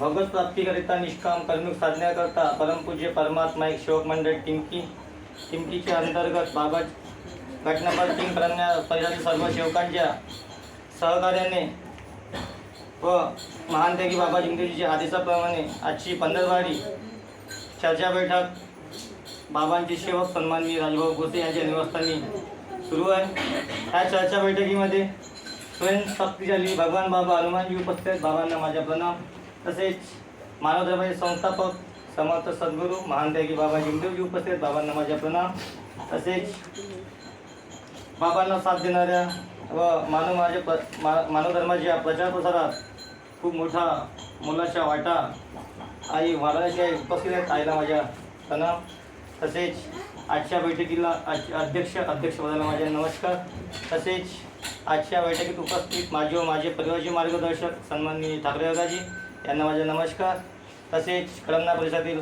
भगवत प्राप्तीकरिता निष्काम कर्मिक साधण्याकरता परमपूज्य परमात्मा एक शोक मंडळ टिमकी. टिमकीच्या अंतर्गत बाबा घटनापर टीम करण्या सर्व शेवकांच्या सहकार्याने व महान त्यागी बाबा जिंदगीच्या आदेशाप्रमाणे आजची पंधरवाडी चर्चा बैठक बाबांचे सेवक सन्माननीय राजभाऊ गोसे यांच्या निवासस्थानी सुरू आहे ह्या चर्चा बैठकीमध्ये स्वयंशक्ती झाली भगवान बाबा हनुमानजी उपस्थित आहेत. बाबांना माझ्या प्रणाम तसेच मानवधर्माचे संस्थापक समर्थ सद्गुरू महान त्यागी बाबा जिंदेवजी उपस्थित आहेत. बाबांना माझ्या प्रणाम तसेच बाबांना साथ देणाऱ्या व मानव माझ्या प मा मानव धर्माच्या प्रचार प्रसारात खूप मोठा मोलाचा वाटा आई महाराजाची आई उपस्थित आहेत आईला माझ्या त्यांना तसेच आजच्या बैठकीला आज अध्यक्ष अध्यक्षपदाला माझे नमस्कार. तसेच आजच्या बैठकीत उपस्थित माझे व माझे परिवारचे मार्गदर्शक सन्माननीय ठाकरे दादाजी यांना माझे नमस्कार. तसेच कळमना परिसरातील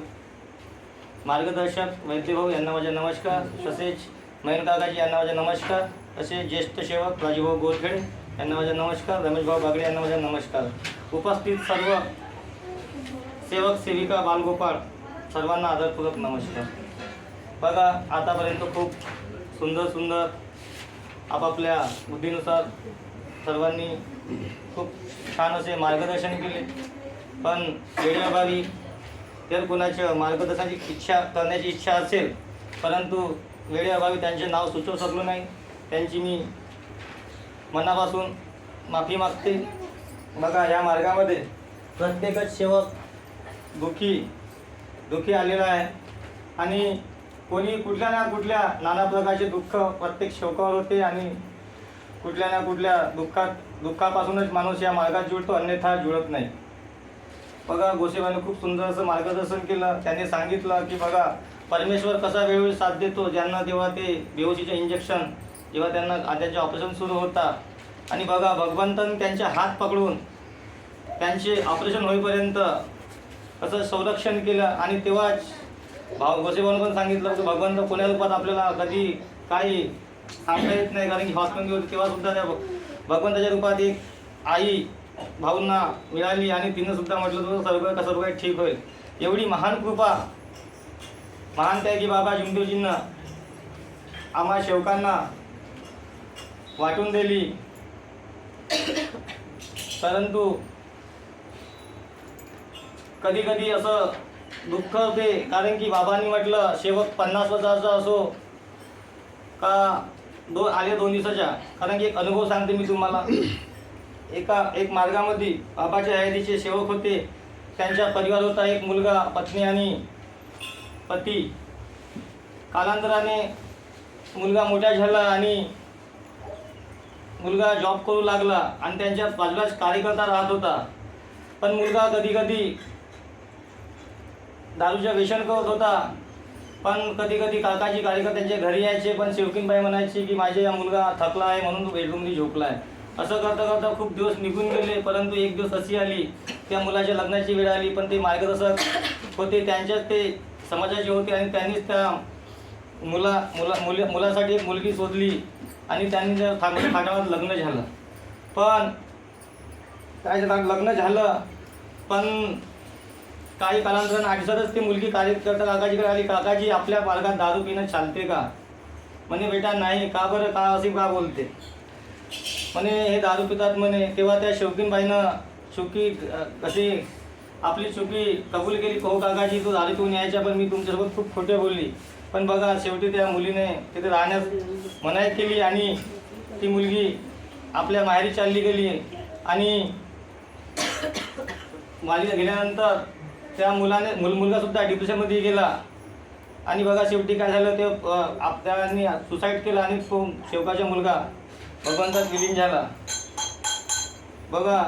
मार्गदर्शक वैद्यभाऊ यांना माझे नमस्कार. तसेच मयूर काकाजी यांना माझे नमस्कार. असे ज्येष्ठ सेवक राजूभाऊ गोरखेडे यांना माझे नमस्कार. रमेशभाऊ बागडे यांना माझे नमस्कार. उपस्थित सर्व सेवक सेविका बालगोपाळ सर्वांना आदरपूर्वक नमस्कार. बघा आतापर्यंत खूप सुंदर सुंदर आपापल्या बुद्धीनुसार सर्वांनी खूप छान असे मार्गदर्शन केले. पण वेळेअभावी जर कोणाच्या मार्गदर्शनाची इच्छा करण्याची इच्छा असेल परंतु वेळेअभावी त्यांचे नाव सुचवू शकलो नाही. त्यांची मी मनापासून माफी मागते. बघा या मार्गामध्ये प्रत्येकच सेवक दुःखी दुःखी आलेला आहे. आणि कोणी कुठल्या ना कुठल्या नाना प्रकारचे दुःख प्रत्येक सेवकावर होते आणि कुठल्या ना कुठल्या दुःखात दुःखापासूनच माणूस या मार्गात जुळतो अन्यथा जुळत नाही. बघा गोसेबाने खूप सुंदर असं मार्गदर्शन केलं. त्यांनी सांगितलं की बघा परमेश्वर कसा वेळोवेळी साथ देतो ज्यांना तेव्हा ते बेहोशीचे इंजेक्शन जेव्हा त्यांना त्यांचे ऑपरेशन सुरू होतात आणि बघा भगवंतन त्यांचे हात पकडून त्यांचे ऑपरेशन होईपर्यंत कसं संरक्षण केलं आणि तेव्हाच भाव गोसेबाईनं पण सांगितलं की भगवंत कोण्या रूपात आपल्याला कधी काही सांगता येत नाही कारण की हॉस्पिटल होती तेव्हा सुद्धा त्या भगवंताच्या रूपात एक आई भाऊंना मिळाली आणि तिनं सुद्धा म्हटलं तुझं सर्व कसं सर्व काही ठीक होईल. एवढी महान कृपा महान त्या की बाबा जिंदूजींना आम्हा शेवकांना वाटून दिली. परंतु कधी कधी असं दुःख होते कारण की बाबांनी म्हटलं शेवक पन्नास वर्षाचा असो का दो आले दोन दिवसाच्या. कारण की एक अनुभव सांगते मी तुम्हाला. एका एक मार्गामध्ये बाबाच्या हयातीचे सेवक होते. त्यांच्या परिवार होता एक मुलगा पत्नी आणि पती. कालांतराने मुलगा मोठा झाला आणि मुलगा जॉब करू लागला आणि त्यांच्या बाजूलाच कार्यकर्ता राहत होता. पण मुलगा कधी कधी दारूचं व्यसन करत होता. पण कधी कधी काकाची कार्यकर्त्यांच्या घरी यायचे पण शिवकिनबाई म्हणायची की माझे या मुलगा थकला आहे म्हणून तो बेडरूममध्ये झोपला आहे असं करता करता खूप दिवस निघून गेले परंतु एक दिवस अशी आली त्या मुलाच्या लग्नाची वेळ आली पण ते मार्गदर्शक होते. त्यांच्याच ते समाजाचे होते आणि त्यांनीच त्या मुला मुला मुली मुलासाठी एक मुलगी शोधली आणि त्यांनी त्या ठाकरे थाटावर लग्न झालं. पण काय लग्न झालं पण काही कालांतरानं आठसरच ती मुलगी कार्यकर्ता काकाजीकडे आली. काकाजी आपल्या बालकात दारू पिणं चालते का? म्हणे बेटा नाही. का बरं? का असे का बोलते? म्हणे हे दारू पितात म्हणे. तेव्हा त्या शौकीनबाईनं चुकी कशी आपली चुकी कबूल केली. हो काकाची तू झाली तू यायच्या पण मी तुमच्यासोबत खूप खोटे बोलली. पण बघा शेवटी त्या मुलीने तिथे राहण्यास मनाई केली आणि ती मुलगी आपल्या माहेरी चालली गेली. आणि मालिका गेल्यानंतर त्या मुलाने मुल मुलगासुद्धा डिप्रेशनमध्ये गेला. आणि बघा शेवटी काय झालं ते आपल्यानी त्यांनी सुसाईड केलं आणि तो शेवकाचा मुलगा भगवंतात विलीन झाला. बघा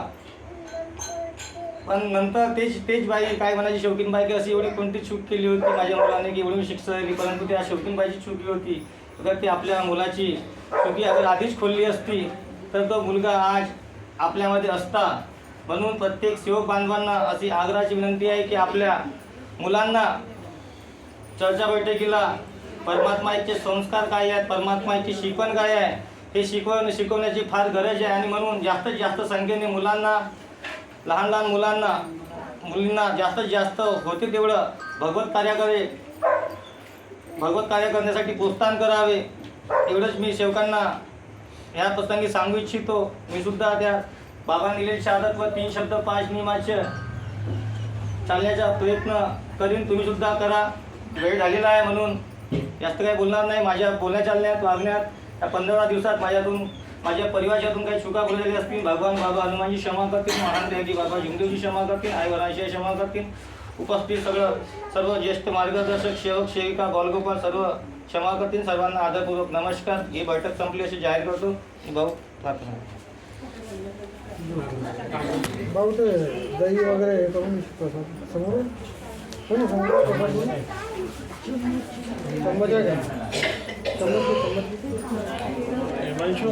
पण नंतर तेच तेच बाई काय म्हणायची शौकीनबाई की अशी एवढी कोणती चूक केली होती माझ्या मुलाने की एवढी शिक्षा झाली परंतु त्या शौकीनबाईची चुकी होती. अगर ती आपल्या मुलाची चुकी अगर आधीच खोलली असती तर तो मुलगा आज आपल्यामध्ये असता. म्हणून प्रत्येक सेवक बांधवांना अशी आग्रहाची विनंती आहे की आपल्या मुलांना चर्चा बैठकीला परमात्माचे संस्कार काय आहेत परमात्माची शिकवण काय आहे हे शिकवण शिकवण्याची फार गरज आहे. आणि म्हणून जास्तीत जास्त संख्येने मुलांना लहान लहान मुलांना मुलींना जास्तीत जास्त होते तेवढं भगवत कार्याकडे भगवत कार्य करण्यासाठी प्रोत्साहन करावे. एवढंच मी सेवकांना ह्या प्रसंगी सांगू इच्छितो. मी सुद्धा त्या बाबा दिलेली शहादत व तीन शब्द पाच नियमाचे चालण्याचा प्रयत्न करीन. तुम्ही सुद्धा करा. वेळ झालेला आहे म्हणून जास्त काही बोलणार नाही. माझ्या बोलण्या चालण्यात वागण्यात या पंधरा दिवसात माझ्यातून माझ्या परिवारातून काही चुका बोललेली असतील भगवान बाबा हनुमानजी क्षमा करतील महान देवजी बाबा झुंगदेवजी क्षमा करतील आई वरांशी क्षमा करतील. उपस्थित सगळं सर्व ज्येष्ठ मार्गदर्शक सेवक सेविका बालगोपाल सर्व क्षमा करतील. सर्वांना आदरपूर्वक नमस्कार. ही बैठक संपली अशी जाहीर करतो. भाऊ प्रार्थना भाऊ ते दही वगैरे हे करून समोर कोणी समोर चम्मच आहे का? चम्मच चम्मच. మంచి